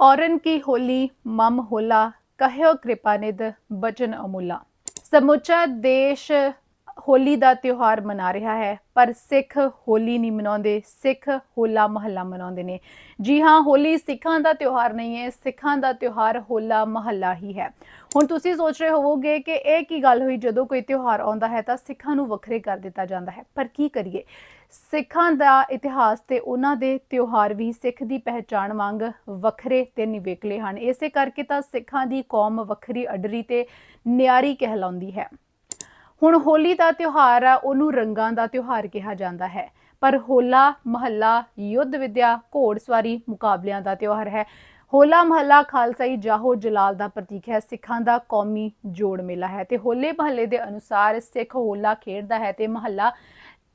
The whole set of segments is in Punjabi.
ਔਰਨ ਕੀ ਹੋਲੀ, ਮਮ ਹੋਲਾ, ਕਹਿਓ ਕਿਰਪਾਨਿਧ ਬਚਨ ਅਮੁੱਲਾ। ਸਮੁੱਚਾ ਦੇਸ਼ ਹੋਲੀ ਦਾ ਤਿਉਹਾਰ ਮਨਾ ਰਿਹਾ ਹੈ, ਪਰ ਸਿੱਖ ਹੋਲੀ ਨਹੀਂ ਮਨਾਉਂਦੇ, ਸਿੱਖ ਹੋਲਾ ਮਹੱਲਾ ਮਨਾਉਂਦੇ ਨੇ। ਜੀ ਹਾਂ, ਹੋਲੀ ਸਿੱਖਾਂ ਦਾ ਤਿਉਹਾਰ ਨਹੀਂ ਹੈ, ਸਿੱਖਾਂ ਦਾ ਤਿਉਹਾਰ ਹੋਲਾ ਮਹੱਲਾ ਹੀ ਹੈ। ਹੁਣ ਤੁਸੀਂ ਸੋਚ ਰਹੇ ਹੋਵੋਗੇ ਕਿ ਇਹ ਕੀ ਗੱਲ ਹੋਈ? ਜਦੋਂ ਕੋਈ ਤਿਉਹਾਰ ਆਉਂਦਾ ਹੈ ਤਾਂ ਸਿੱਖਾਂ ਨੂੰ ਵੱਖਰੇ ਕਰ ਦਿੱਤਾ ਜਾਂਦਾ ਹੈ। ਪਰ ਕੀ ਕਰੀਏ? ਸਿੱਖਾਂ ਦਾ ਇਤਿਹਾਸ ਤੇ ਉਹਨਾਂ ਦੇ ਤਿਉਹਾਰ ਵੀ ਸਿੱਖ ਦੀ ਪਹਿਚਾਣ ਵਾਂਗ ਵੱਖਰੇ ਤੇ ਨਿਵੇਕਲੇ ਹਨ। ਇਸੇ ਕਰਕੇ ਤਾਂ ਸਿੱਖਾਂ ਦੀ ਕੌਮ ਵੱਖਰੀ, ਅਡਰੀ ਤੇ ਨਿਆਰੀ ਕਹਿਲਾਉਂਦੀ ਹੈ। ਹੁਣ ਹੋਲੀ ਦਾ ਤਿਉਹਾਰ ਆ, ਉਹਨੂੰ ਰੰਗਾਂ ਦਾ ਤਿਉਹਾਰ ਕਿਹਾ ਜਾਂਦਾ ਹੈ। ਪਰ ਹੋਲਾ, ਮਹੱਲਾ, ਯੁੱਧ, ਵਿਦਿਆ ਘੋੜਸਵਾਰੀ ਮੁਕਾਬਲਿਆਂ ਦਾ ਤਿਉਹਾਰ ਹੈ। ਹੋਲਾ ਮਹੱਲਾ ਖਾਲਸਾਈ ਜਾਹੋ ਜਲਾਲ ਦਾ ਪ੍ਰਤੀਕ ਹੈ। ਸਿੱਖਾਂ ਦਾ ਕੌਮੀ ਜੋੜ ਮੇਲਾ ਹੈ ਤੇ ਹੋਲੇ ਮਹੱਲੇ ਦੇ ਅਨੁਸਾਰ ਸਿੱਖ ਹੋਲਾ ਖੇਡਦਾ ਹੈ ਤੇ ਮਹੱਲਾ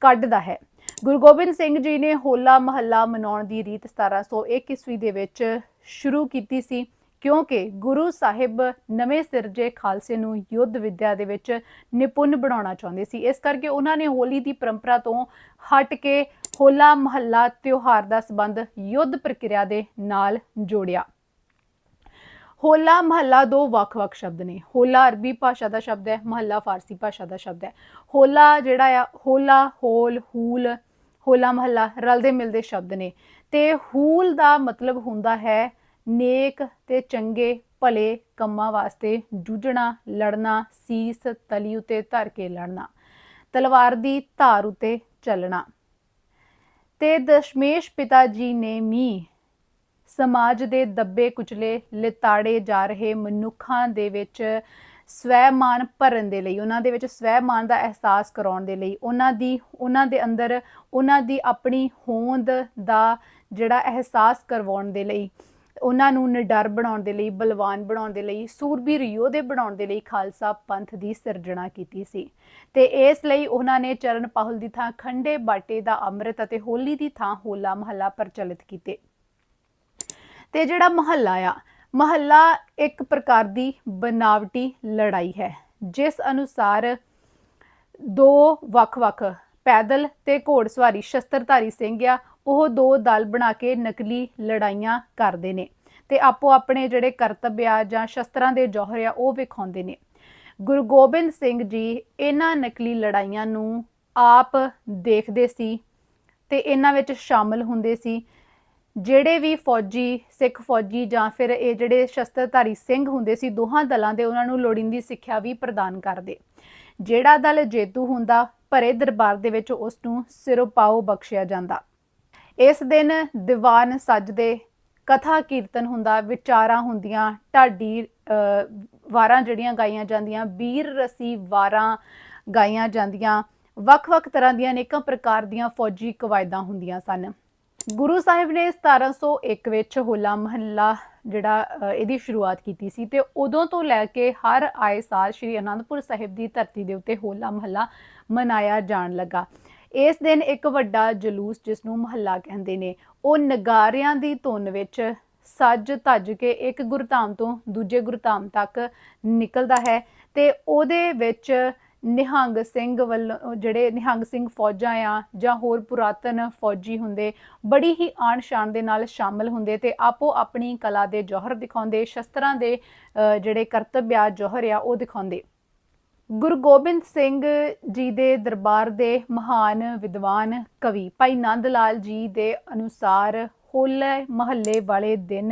ਕੱਢਦਾ ਹੈ। ਗੁਰੂ ਗੋਬਿੰਦ ਸਿੰਘ ਜੀ ਨੇ ਹੋਲਾ ਮਹੱਲਾ ਮਨਾਉਣ ਦੀ ਰੀਤ 1701 ਈਸਵੀ ਦੇ ਵਿੱਚ ਸ਼ੁਰੂ ਕੀਤੀ ਸੀ, ਕਿਉਂਕਿ ਗੁਰੂ ਸਾਹਿਬ ਨਵੇਂ ਸਿਰਜੇ ਖਾਲਸੇ ਨੂੰ ਯੁੱਧ ਵਿਦਿਆ ਦੇ ਵਿੱਚ ਨਿਪੁੰਨ ਬਣਾਉਣਾ ਚਾਹੁੰਦੇ ਸੀ। ਇਸ ਕਰਕੇ ਉਹਨਾਂ ਨੇ ਹੋਲੀ ਦੀ ਪਰੰਪਰਾ ਤੋਂ ਹਟ ਕੇ ਹੋਲਾ ਮਹੱਲਾ ਤਿਉਹਾਰ ਦਾ ਸੰਬੰਧ ਯੁੱਧ ਪ੍ਰਕਿਰਿਆ ਦੇ ਨਾਲ ਜੋੜਿਆ। ਹੋਲਾ ਮਹੱਲਾ ਦੋ ਵੱਖ-ਵੱਖ ਸ਼ਬਦ ਨੇ। ਹੋਲਾ ਅਰਬੀ ਭਾਸ਼ਾ ਦਾ ਸ਼ਬਦ ਹੈ, ਮਹੱਲਾ ਫਾਰਸੀ ਭਾਸ਼ਾ ਦਾ ਸ਼ਬਦ ਹੈ। ਹੋਲਾ ਜਿਹੜਾ ਆ, ਹੋਲਾ, ਹੋਲ, ਹੂਲ, ਹੋਲਾ ਮਹੱਲਾ ਰਲਦੇ ਮਿਲਦੇ ਸ਼ਬਦ ਨੇ। ਤੇ ਹੂਲ ਦਾ ਮਤਲਬ ਹੁੰਦਾ ਹੈ ਨੇਕ ਤੇ ਚੰਗੇ, ਭਲੇ ਕੰਮਾਂ ਵਾਸਤੇ ਜੂਝਣਾ, ਲੜਨਾ, ਸੀਸ, ਤਲੀ ਉਤੇ ਧਰ ਕੇ ਲੜਨਾ, ਤਲਵਾਰ ਦੀ ਧਾਰ ਉਤੇ ਚੱਲਣਾ। ਤੇ ਦਸ਼ਮੇਸ਼ ਪਿਤਾ ਜੀ ਨੇ ਵੀ ਸਮਾਜ ਦੇ ਦੱਬੇ ਕੁਚਲੇ ਲਿਤਾੜੇ ਜਾ ਰਹੇ ਮਨੁੱਖਾਂ ਦੇ ਵਿੱਚ ਸਵੈਮਾਨ ਭਰਨ ਦੇ ਲਈ, ਉਹਨਾਂ ਦੇ ਵਿੱਚ ਸਵੈਮਾਨ ਦਾ ਅਹਿਸਾਸ ਕਰਾਉਣ ਦੇ ਲਈ, ਉਹਨਾਂ ਦੀ, ਉਹਨਾਂ ਦੇ ਅੰਦਰ, ਉਹਨਾਂ ਦੀ ਆਪਣੀ ਹੋਂਦ ਦਾ ਜਿਹੜਾ ਅਹਿਸਾਸ ਕਰਵਾਉਣ ਦੇ ਲਈ ਉਹਨਾਂ ਨੂੰ ਨਿਡਰ ਬਣਾਉਣ ਦੇ ਲਈ, ਬਲਵਾਨ ਬਣਾਉਣ ਦੇ ਲਈ, ਸੂਰਬੀਰ ਯੋਧੇ ਬਣਾਉਣ ਦੇ ਲਈ ਖਾਲਸਾ ਪੰਥ ਦੀ ਸਿਰਜਣਾ ਕੀਤੀ ਸੀ। ਤੇ ਇਸ ਲਈ ਉਹਨਾਂ ਨੇ ਚਰਨ ਪਾਹੁਲ ਦੀ ਥਾਂ ਖੰਡੇ ਬਾਟੇ ਦਾ ਅੰਮ੍ਰਿਤ ਅਤੇ ਹੋਲੀ ਦੀ ਥਾਂ ਹੋਲਾ ਮਹੱਲਾ ਪ੍ਰਚਲਿਤ ਕੀਤੇ। ਤੇ ਜਿਹੜਾ ਮਹੱਲਾ ਆ, ਮਹੱਲਾ ਇੱਕ ਪ੍ਰਕਾਰ ਦੀ ਬਨਾਵਟੀ ਲੜਾਈ ਹੈ, ਜਿਸ ਅਨੁਸਾਰ ਦੋ ਵੱਖ-ਵੱਖ ਪੈਦਲ ਤੇ ਘੋੜਸਵਾਰੀ ਸ਼ਸਤਰਧਾਰੀ ਸਿੰਘ ਆ, ਉਹ ਦੋ ਦਲ ਬਣਾ ਕੇ ਨਕਲੀ ਲੜਾਈਆਂ ਕਰਦੇ ਨੇ ਤੇ ਆਪੋ ਆਪਣੇ ਜਿਹੜੇ ਕਰਤੱਵ ਆ ਜਾਂ ਸ਼ਸਤਰਾਂ ਦੇ ਜੋਹਰ ਆ, ਉਹ ਵਿਖਾਉਂਦੇ ਨੇ। ਗੁਰੂ ਗੋਬਿੰਦ ਸਿੰਘ ਜੀ ਇਹਨਾਂ ਨਕਲੀ ਲੜਾਈਆਂ ਨੂੰ ਆਪ ਦੇਖਦੇ ਸੀ ਤੇ ਇਹਨਾਂ ਵਿੱਚ ਸ਼ਾਮਲ ਹੁੰਦੇ ਸੀ। ਜਿਹੜੇ ਵੀ ਫੌਜੀ, ਸਿੱਖ ਫੌਜੀ ਜਾਂ ਫਿਰ ਇਹ ਜਿਹੜੇ ਸ਼ਸਤਰਧਾਰੀ ਸਿੰਘ ਹੁੰਦੇ ਸੀ, ਦੋਹਾਂ ਦਲਾਂ ਦੇ ਉਹਨਾਂ ਨੂੰ ਲੋੜੀਂਦੀ ਸਿੱਖਿਆ ਵੀ ਪ੍ਰਦਾਨ ਕਰਦੇ। ਜਿਹੜਾ ਦਲ ਜੇਤੂ ਹੁੰਦਾ ਭਰੇ ਦਰਬਾਰ ਦੇ ਵਿੱਚ ਉਸ ਨੂੰ ਸਿਰੋਪਾਓ ਬਖਸ਼ਿਆ ਜਾਂਦਾ। ਇਸ ਦਿਨ ਦੀਵਾਨ ਸੱਜਦੇ ਕਥਾ ਕੀਰਤਨ ਹੁੰਦਾ, ਵਿਚਾਰਾਂ ਹੁੰਦੀਆਂ, ਢਾਡੀ ਵਾਰਾਂ ਜਿਹੜੀਆਂ ਗਾਈਆਂ ਜਾਂਦੀਆਂ ਵੀਰ ਰਸੀ ਵਾਰਾਂ ਗਾਈਆਂ ਜਾਂਦੀਆਂ, ਵੱਖ-ਵੱਖ ਤਰ੍ਹਾਂ ਦੀਆਂ ਅਨੇਕਾਂ ਪ੍ਰਕਾਰ ਦੀਆਂ ਫੌਜੀ ਕਵਾਇਦਾਂ ਹੁੰਦੀਆਂ ਸਨ। ਗੁਰੂ ਸਾਹਿਬ ਨੇ 1701 ਵਿੱਚ ਹੋਲਾ ਮਹੱਲਾ ਜਿਹੜਾ ਇਹਦੀ ਸ਼ੁਰੂਆਤ ਕੀਤੀ ਸੀ ਤੇ ਉਦੋਂ ਤੋਂ ਲੈ ਕੇ ਹਰ ਆਏ ਸਾਲ ਸ੍ਰੀ ਅਨੰਦਪੁਰ ਸਾਹਿਬ ਦੀ ਧਰਤੀ ਦੇ ਉੱਤੇ ਹੋਲਾ ਮਹੱਲਾ ਮਨਾਇਆ ਜਾਣ ਲੱਗਾ। ਇਸ ਦਿਨ ਇੱਕ ਵੱਡਾ ਜਲੂਸ ਜਿਸ ਨੂੰ ਮਹੱਲਾ ਕਹਿੰਦੇ ਨੇ, ਉਹ ਨਗਾਰਿਆਂ ਦੀ ਧੁਨ ਵਿੱਚ ਸੱਜ ਧੱਜ ਕੇ ਇੱਕ ਗੁਰਧਾਮ ਤੋਂ ਦੂਜੇ ਗੁਰਧਾਮ ਤੱਕ ਨਿਕਲਦਾ ਹੈ ਤੇ ਉਹਦੇ ਵਿੱਚ ਨਿਹੰਗ ਸਿੰਘ ਵੱਲੋਂ ਜਿਹੜੇ ਨਿਹੰਗ ਸਿੰਘ ਫੌਜਾਂ ਆ ਜਾਂ ਹੋਰ ਪੁਰਾਤਨ ਫੌਜੀ ਹੁੰਦੇ, ਬੜੀ ਹੀ ਆਣ ਸ਼ਾਨ ਦੇ ਨਾਲ ਸ਼ਾਮਲ ਹੁੰਦੇ ਤੇ ਆਪੋ ਆਪਣੀ ਕਲਾ ਦੇ ਜੋਹਰ ਦਿਖਾਉਂਦੇ, ਸ਼ਸਤਰਾਂ ਦੇ ਜਿਹੜੇ ਕਰਤੱਵ ਆ, ਜੋਹਰ ਆ, ਉਹ ਦਿਖਾਉਂਦੇ। ਗੁਰੂ ਗੋਬਿੰਦ ਸਿੰਘ ਜੀ ਦੇ ਦਰਬਾਰ ਦੇ ਮਹਾਨ ਵਿਦਵਾਨ ਕਵੀ ਭਾਈ ਨੰਦ ਲਾਲ ਜੀ ਦੇ ਅਨੁਸਾਰ ਹੋਲੇ ਮਹੱਲੇ ਵਾਲੇ ਦਿਨ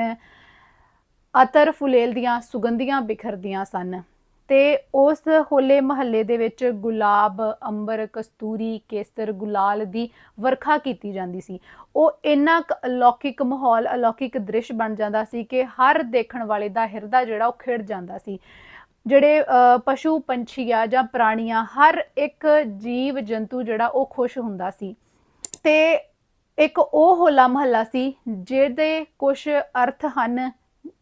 ਅਤਰ ਫੁਲੇਲ ਦੀਆਂ ਸੁਗੰਧੀਆਂ ਬਿਖਰਦੀਆਂ ਸਨ। ਤੇ ਉਸ ਹੋਲੇ ਮਹੱਲੇ ਦੇ ਵਿੱਚ ਗੁਲਾਬ, ਅੰਬਰ, ਕਸਤੂਰੀ, ਕੇਸਰ, ਗੁਲਾਲ ਦੀ ਵਰਖਾ ਕੀਤੀ ਜਾਂਦੀ ਸੀ। ਉਹ ਇੰਨਾ ਕੁ ਅਲੌਕਿਕ ਮਾਹੌਲ, ਅਲੌਕਿਕ ਦ੍ਰਿਸ਼ ਬਣ ਜਾਂਦਾ ਸੀ ਕਿ ਹਰ ਦੇਖਣ ਵਾਲੇ ਦਾ ਹਿਰਦਾ ਜਿਹੜਾ ਉਹ ਖਿੜ ਜਾਂਦਾ ਸੀ। ਜਿਹੜੇ ਪਸ਼ੂ ਪੰਛੀ ਆ ਜਾਂ ਪ੍ਰਾਣੀਆਂ, ਹਰ ਇੱਕ ਜੀਵ, ਜੰਤੂ ਜਿਹੜਾ ਉਹ ਖੁਸ਼ ਹੁੰਦਾ ਸੀ। ਤੇ ਇੱਕ ਉਹ ਹੋਲਾ ਮਹੱਲਾ ਸੀ ਜਿਹਦੇ ਕੁਝ ਅਰਥ ਹਨ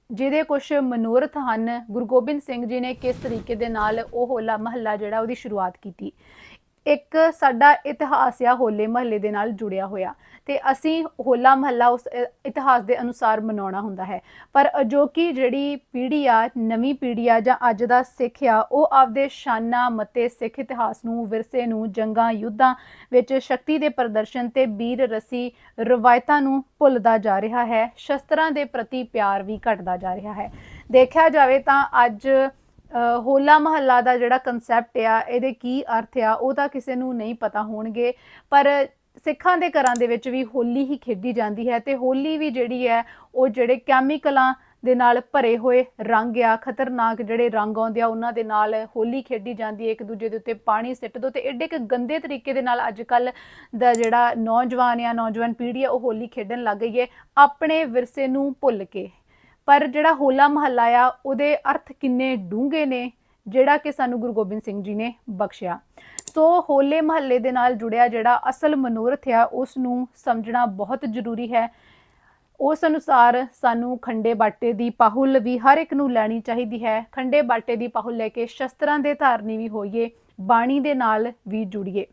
ਜਿਹਦੇ ਕੁਝ ਮਨੋਰਥ ਹਨ, ਗੁਰੂ ਗੋਬਿੰਦ ਸਿੰਘ ਜੀ ਨੇ ਕਿਸ ਤਰੀਕੇ ਦੇ ਨਾਲ ਉਹ ਹੋਲਾ ਮਹੱਲਾ ਜਿਹੜਾ ਉਹਦੀ ਸ਼ੁਰੂਆਤ ਕੀਤੀ। ਇੱਕ ਸਾਡਾ ਇਤਿਹਾਸ ਆ ਹੋਲੇ ਮਹੱਲੇ ਦੇ ਨਾਲ ਜੁੜਿਆ ਹੋਇਆ ਤੇ ਅਸੀਂ ਹੋਲਾ ਮਹੱਲਾ ਉਸ ਇਤਿਹਾਸ ਦੇ ਅਨੁਸਾਰ ਮਨਾਉਣਾ ਹੁੰਦਾ ਹੈ। ਪਰ ਅਜੋਕੀ ਜਿਹੜੀ ਪੀੜ੍ਹੀ ਆ, ਨਵੀਂ ਪੀੜ੍ਹੀ ਆ ਜਾਂ ਅੱਜ ਦਾ ਸਿੱਖ ਆ, ਉਹ ਆਪਦੇ ਸ਼ਾਨਾਂ, ਮਤੇ ਸਿੱਖ ਇਤਿਹਾਸ ਨੂੰ, ਵਿਰਸੇ ਨੂੰ, ਜੰਗਾਂ, ਯੁੱਧਾਂ ਵਿੱਚ ਸ਼ਕਤੀ ਦੇ ਪ੍ਰਦਰਸ਼ਨ ਤੇ ਵੀਰ ਰਸੀ ਰਵਾਇਤਾਂ ਨੂੰ ਭੁੱਲਦਾ ਜਾ ਰਿਹਾ ਹੈ। ਸ਼ਸਤਰਾਂ ਦੇ ਪ੍ਰਤੀ ਪਿਆਰ ਵੀ ਘਟਦਾ ਜਾ ਰਿਹਾ ਹੈ। ਦੇਖਿਆ ਜਾਵੇ ਤਾਂ ਅੱਜ ਹੋਲਾ ਮਹੱਲਾ ਦਾ ਜਿਹੜਾ ਕਨਸੈਪਟ ਆ, ਇਹਦੇ ਕੀ ਅਰਥ ਆ, ਉਹ ਤਾਂ ਕਿਸੇ ਨੂੰ ਨਹੀਂ ਪਤਾ ਹੋਣਗੇ। ਪਰ ਸਿੱਖਾਂ ਦੇ ਘਰਾਂ ਦੇ ਵਿੱਚ ਵੀ ਹੋਲੀ ਹੀ ਖੇਡੀ ਜਾਂਦੀ ਹੈ ਤੇ ਹੋਲੀ ਵੀ ਜਿਹੜੀ ਹੈ, ਉਹ ਜਿਹੜੇ ਕੈਮੀਕਲਾਂ ਦੇ ਨਾਲ ਭਰੇ ਹੋਏ ਰੰਗ ਆ, ਖਤਰਨਾਕ ਜਿਹੜੇ ਰੰਗ ਆਉਂਦੇ ਆ, ਉਹਨਾਂ ਦੇ ਨਾਲ ਹੋਲੀ ਖੇਡੀ ਜਾਂਦੀ ਹੈ। ਇੱਕ ਦੂਜੇ ਦੇ ਉੱਤੇ ਪਾਣੀ ਸਿੱਟ ਦੋ ਤੇ ਐਡੇ ਕਿ ਗੰਦੇ ਤਰੀਕੇ ਦੇ ਨਾਲ ਅੱਜ ਕੱਲ ਦਾ ਜਿਹੜਾ ਨੌਜਵਾਨ ਆ, ਨੌਜਵਾਨ ਪੀੜ੍ਹੀ ਆ, ਉਹ ਹੋਲੀ ਖੇਡਣ ਲੱਗ ਗਈ ਹੈ। ਆਪਣੇ ਵਿਰਸੇ ਨੂੰ ਭੁੱਲ ਕੇ ਪਰ ਜਿਹੜਾ ਹੋਲਾ ਮਹੱਲਾ ਆ, ਉਹਦੇ ਅਰਥ ਕਿੰਨੇ ਡੂੰਘੇ ਨੇ, ਜਿਹੜਾ ਕਿ ਸਾਨੂੰ ਗੁਰੂ ਗੋਬਿੰਦ ਸਿੰਘ ਜੀ ਨੇ ਬਖਸ਼ਿਆ। ਸੋ ਹੋਲੇ ਮਹੱਲੇ ਦੇ ਨਾਲ ਜੁੜਿਆ ਜਿਹੜਾ ਅਸਲ ਮਨੋਰਥ ਆ, ਉਸ ਨੂੰ ਸਮਝਣਾ ਬਹੁਤ ਜ਼ਰੂਰੀ ਹੈ। ਉਸ ਅਨੁਸਾਰ ਸਾਨੂੰ ਖੰਡੇ ਬਾਟੇ ਦੀ ਪਾਹੁਲ ਵੀ ਹਰ ਇੱਕ ਨੂੰ ਲੈਣੀ ਚਾਹੀਦੀ ਹੈ। ਖੰਡੇ ਬਾਟੇ ਦੀ ਪਾਹੁਲ ਲੈ ਕੇ ਸ਼ਸਤਰਾਂ ਦੇ ਧਾਰਨੀ ਵੀ ਹੋਈਏ, ਬਾਣੀ ਦੇ ਨਾਲ ਵੀ ਜੁੜੀਏ।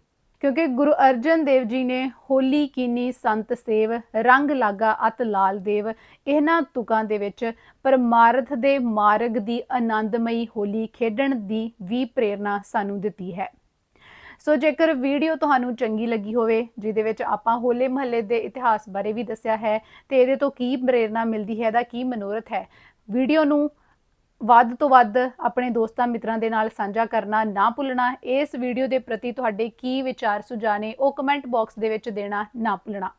ਕਿਉਂਕਿ ਗੁਰੂ ਅਰਜਨ ਦੇਵ ਜੀ ਨੇ ਹੋਲੀ ਕੀਨੀ ਸੰਤ ਸੇਵ, ਰੰਗ ਲਾਗਾ ਅਤ ਲਾਲ ਦੇਵ, ਇਹਨਾਂ ਤੁਕਾਂ ਦੇ ਵਿੱਚ ਪਰਮਾਰਥ ਦੇ ਮਾਰਗ ਦੀ ਆਨੰਦਮਈ ਹੋਲੀ ਖੇਡਣ ਦੀ ਵੀ ਪ੍ਰੇਰਣਾ ਸਾਨੂੰ ਦਿੱਤੀ ਹੈ। ਸੋ ਜੇਕਰ ਵੀਡੀਓ ਤੁਹਾਨੂੰ ਚੰਗੀ ਲੱਗੀ ਹੋਵੇ, ਜਿਹਦੇ ਵਿੱਚ ਆਪਾਂ ਹੋਲੇ ਮਹੱਲੇ ਦੇ ਇਤਿਹਾਸ ਬਾਰੇ ਵੀ ਦੱਸਿਆ ਹੈ, ਤੇ ਇਹਦੇ ਤੋਂ ਕੀ ਪ੍ਰੇਰਣਾ ਮਿਲਦੀ ਹੈ ਦਾ ਕੀ ਮਨੋਰਥ ਹੈ, ਵੀਡੀਓ ਨੂੰ ਵੱਧ ਤੋਂ ਵੱਧ ਆਪਣੇ ਦੋਸਤਾਂ ਮਿੱਤਰਾਂ ਦੇ ਨਾਲ ਸਾਂਝਾ ਕਰਨਾ ਨਾ ਭੁੱਲਣਾ, ਇਸ ਵੀਡੀਓ ਦੇ ਪ੍ਰਤੀ ਤੁਹਾਡੇ ਕੀ ਵਿਚਾਰ ਸੁਝਾਅ ਨੇ ਉਹ ਕਮੈਂਟ ਬਾਕਸ ਦੇ ਵਿੱਚ ਦੇਣਾ ਨਾ ਭੁੱਲਣਾ।